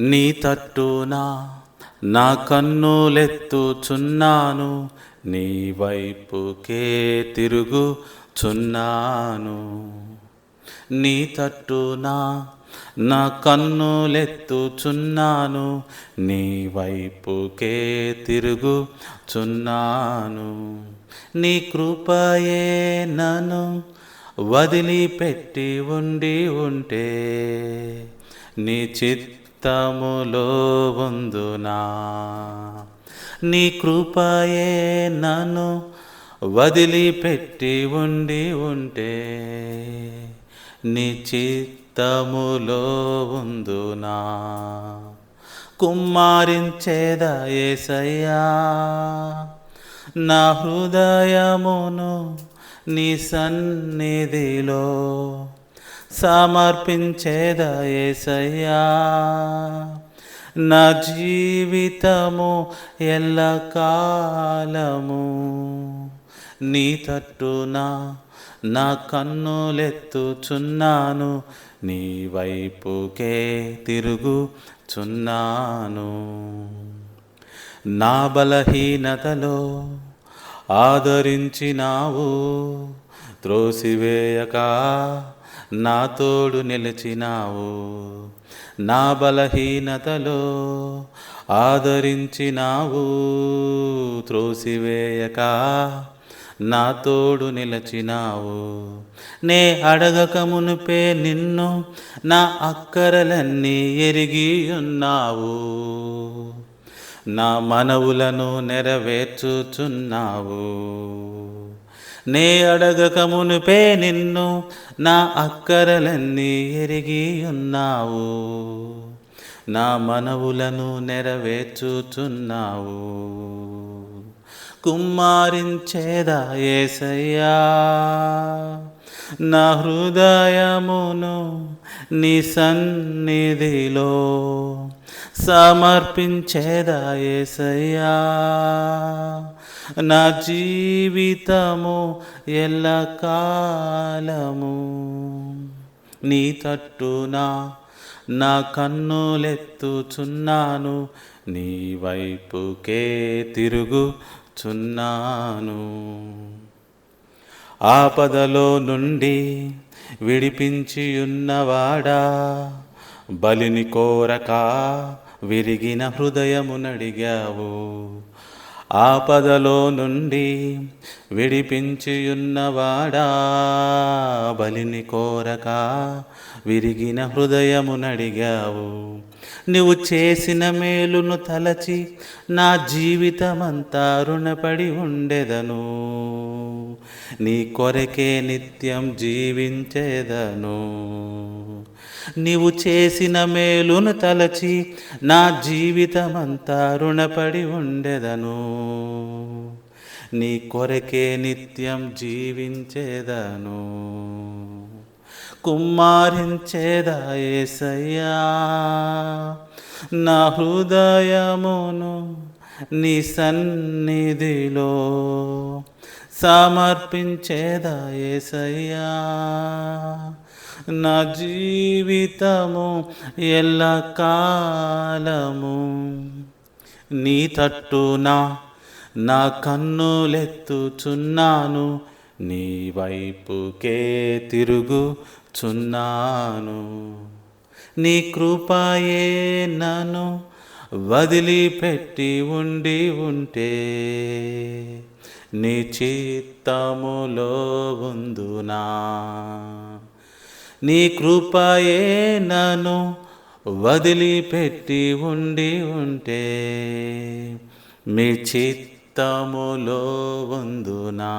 నీ తట్టునా నా కన్నులెత్తుచున్నాను నీ వైపుకే తిరుగుచున్నాను. నీ తట్టునా నా కన్నులెత్తుచున్నాను నీ వైపుకే తిరుగుచున్నాను. నీ కృపయే నన్ను వదిలిపెట్టి ఉండి ఉంటే నీ చిత్తములో ఉందునా? నీ కృపయే నన్ను వదిలిపెట్టి ఉండి ఉంటే నీ చిత్తములో ఉందునా? కుమ్మారించేదా ఏసయ్యా నా హృదయమును నీ సన్నిధిలో సమర్పించేదా ఏసయ్యా. నా జీవితము ఎల్లకాలము. నీ తట్టునా నా కన్నులెత్తుచున్నాను. నీ వైపుకే తిరుగుచున్నాను. నా బలహీనతలో ఆదరించినావు. త్రోసివేయక నా తోడు నిలిచినావు నా బలహీనతలో ఆదరించినావు. త్రోసివేయక నా తోడు నిలచినావు. నే అడగక మునుపే నిన్ను నా అక్కరలన్నీ ఎరిగి ఉన్నావు. నా మనవులను నెరవేర్చుచున్నావు. నే అడగక మునుపే నిన్ను నా అక్కరలన్నీ ఎరిగి ఉన్నావు. నా మనవులను నెరవేర్చుచున్నావు. కుమ్మారించేదా ఏసయ్యా? నా హృదయమును నీ సన్నిధిలో సమర్పించేదా ఏసయ్యా? నా జీవితము ఎల్లకాలము నీ తట్టునా నా కన్నులెత్తుచున్నాను నీ వైపుకే తిరుగుచున్నాను. ఆపదలో నుండి విడిపించియున్నవాడా బలిని కోరక విరిగిన హృదయమునడిగావు. ఆపదలో నుండి విడిపించియున్నవాడా? బలిని కోరక విరిగిన హృదయమునడిగావు. నువ్వు చేసిన మేలును తలచి నా జీవితమంతా రుణపడి ఉండెదను. నీ కొరకే నిత్యం జీవించేదను. నీవు చేసిన మేలును తలచి నా జీవితమంతా రుణపడి ఉండెదను. నీ కొరకే నిత్యం జీవించేదను. కుమ్మారించేదా ఏసయ్యా? నా హృదయమును నీ సన్నిధిలో సమర్పించేదా ఏసయ్యా. నా జీవితము ఎల్లకాలము. నీ తట్టునా నా కన్నులెత్తుచున్నాను. నీ వైపుకే తిరుగుచున్నాను. నీ కృపయే నను వదిలిపెట్టి ఉండి ఉంటే నీ చిత్తములో ఉందునా? నీ కృపయే నన్ను వదిలిపెట్టి ఉండి ఉంటే మీ చిత్తములో ఉందునా?